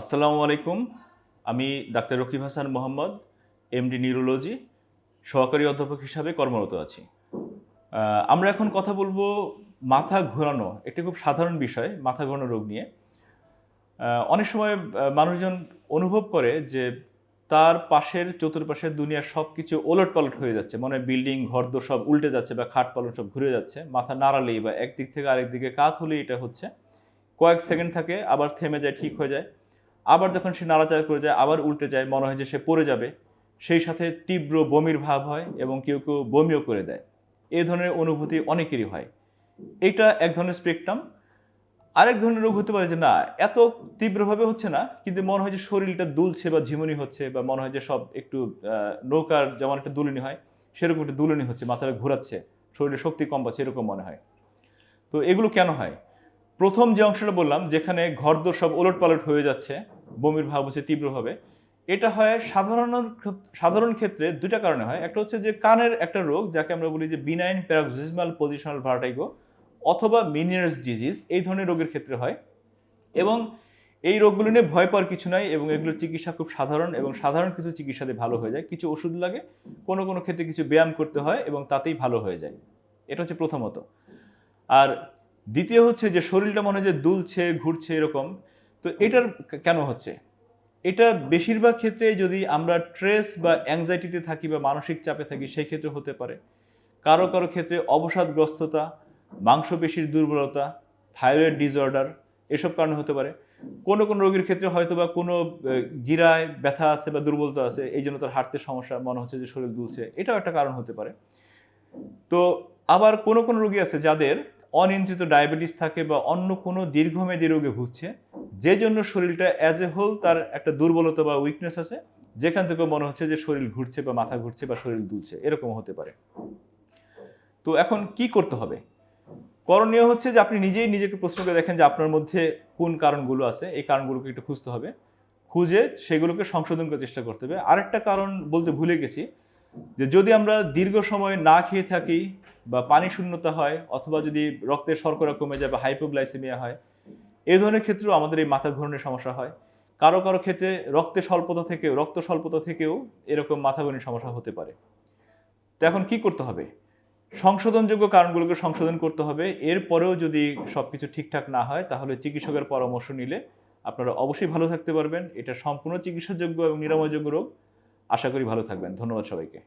আসসালামু আলাইকুম। আমি doctor Rakib Hasan Mohammad, MD neurology, সহকারী অধ্যাপক হিসাবে কর্মরত আছি। আমরা এখন কথা বলব মাথা ঘোরানো, একটি খুব সাধারণ বিষয়, মাথা ঘোরানো রোগ নিয়ে। অনেক সময় মানুষজন অনুভব করে যে তার পাশের, চতুর্পাশের দুনিয়ার সব কিছু ওলট পালট হয়ে যাচ্ছে। মানে বিল্ডিং, ঘরদোর সব উল্টে যাচ্ছে বা খাট পালন সব ঘুরে যাচ্ছে। মাথা নাড়ালেই বা একদিক থেকে আরেক দিকে কাত হলেই এটা হচ্ছে। কয়েক সেকেন্ড থাকে, আবার থেমে যায়, ঠিক হয়ে যায়। আবার যখন সে নাড়াচাড়া করে যায়, আবার উল্টে যায়, মনে হয় যে সে পড়ে যাবে, সেই সাথে তীব্র বমির ভাব হয় এবং কেউ কেউ বমিও করে দেয়। এই ধরনের অনুভূতি অনেকেরই হয়। এটা এক ধরনের স্পেকট্রাম আরেক ধরনের রোগ হতে পারে যে, না, এত তীব্রভাবে হচ্ছে না, কিন্তু মনে হয় যে শরীরটা দুলছে বা ঝিমুনি হচ্ছে বা মনে হয় যে সব একটু নৌকার যেমন একটা দুলনি হয়, সেরকম একটা দুলনি হচ্ছে, মাথাটা ঘোরাচ্ছে, শরীরে শক্তি কম পাচ্ছে, এরকম মনে হয়। তো এগুলো কেন হয়? প্রথম যে অংশটা বললাম, যেখানে ঘরদোর সব ওলট পালট হয়ে যাচ্ছে, বমির ভাব হচ্ছে তীব্রভাবে, এটা হয় সাধারণ সাধারণ ক্ষেত্রে দুইটা কারণে হয়। একটা হচ্ছে যে কানের একটা রোগ, যাকে আমরা বলি যে বিনাইন প্যারাক্সিসমাল পজিশনাল ভার্টাইগো অথবা মিনিয়ার্স ডিজিজ এই ধরনের রোগের ক্ষেত্রে হয়। এবং এই রোগগুলো নিয়ে ভয় পাওয়ার কিছু নাই এবং এগুলোর চিকিৎসা খুব সাধারণ এবং সাধারণ কিছু চিকিৎসাতে ভালো হয়ে যায়। কিছু ওষুধ লাগে, কোনো কোনো ক্ষেত্রে কিছু ব্যায়াম করতে হয় এবং তাতেই ভালো হয়ে যায়। এটা হচ্ছে প্রথমত। আর দ্বিতীয় হচ্ছে যে শরীরটা মনে হয় যে দুলছে, ঘুরছে এরকম। তো এটার কেন হচ্ছে? এটা বেশিরভাগ ক্ষেত্রে যদি আমরা স্ট্রেস বা অ্যাংজাইটিতে থাকি বা মানসিক চাপে থাকি, সেই ক্ষেত্রে হতে পারে। কারও কারও ক্ষেত্রে অবসাদগ্রস্ততা, মাংসপেশির দুর্বলতা থাইরয়েড ডিসঅর্ডার এসব কারণে হতে পারে। কোনো কোনো রোগীর ক্ষেত্রে হয়তো বা কোনো গিরায় ব্যথা আছে বা দুর্বলতা আছে, এই জন্য তার হাঁটতে সমস্যা, মনে হচ্ছে যে শরীর দুলছে, এটাও একটা কারণ হতে পারে। তো আবার কোনো কোনো রোগী আছে যাদের অনিয়ন্ত্রিত ডায়াবেটিস থাকে বা অন্য কোনো দীর্ঘমেয়াদী রোগে ভুগছে, যে জন্য শরীরটা অ্যাজ এ হোল তার একটা দুর্বলতা বা উইকনেস আছে, যেখান থেকে মনে হচ্ছে যে শরীর ঘুরছে বা মাথা ঘুরছে বা শরীর দুলছে, এরকম হতে পারে। তো এখন কি করতে হবে? করণীয় হচ্ছে যে আপনি নিজেই নিজেকে প্রশ্ন করে দেখেন যে আপনার মধ্যে কোন কারণগুলো আছে, এই কারণগুলোকে একটু খুঁজতে হবে। খুঁজে সেগুলোকে সংশোধন করার চেষ্টা করতে হবে। আরেকটা কারণ বলতে ভুলে গেছি যে যদি আমরা দীর্ঘ সময় না খেয়ে থাকি বা পানি শূন্যতা হয় অথবা যদি রক্তের শর্করা কমে যায় বা হাইপোগ্লাইসেমিয়া হয় এই ধরনের ক্ষেত্রেও আমাদের এই মাথা ঘূর্ণের সমস্যা হয়। কারও কারও ক্ষেত্রে রক্তের স্বল্পতা থেকেও রক্ত স্বল্পতা থেকেও এরকম মাথা ঘূর্ণির সমস্যা হতে পারে। তো এখন কি করতে হবে? সংশোধনযোগ্য কারণগুলোকে সংশোধন করতে হবে। এরপরেও যদি সবকিছু ঠিকঠাক না হয়, তাহলে চিকিৎসকের পরামর্শ নিলে আপনারা অবশ্যই ভালো থাকতে পারবেন। এটা সম্পূর্ণ চিকিৎসাযোগ্য এবং নিরাময়যোগ্য রোগ। আশা করি ভালো থাকবেন। ধন্যবাদ সবাইকে।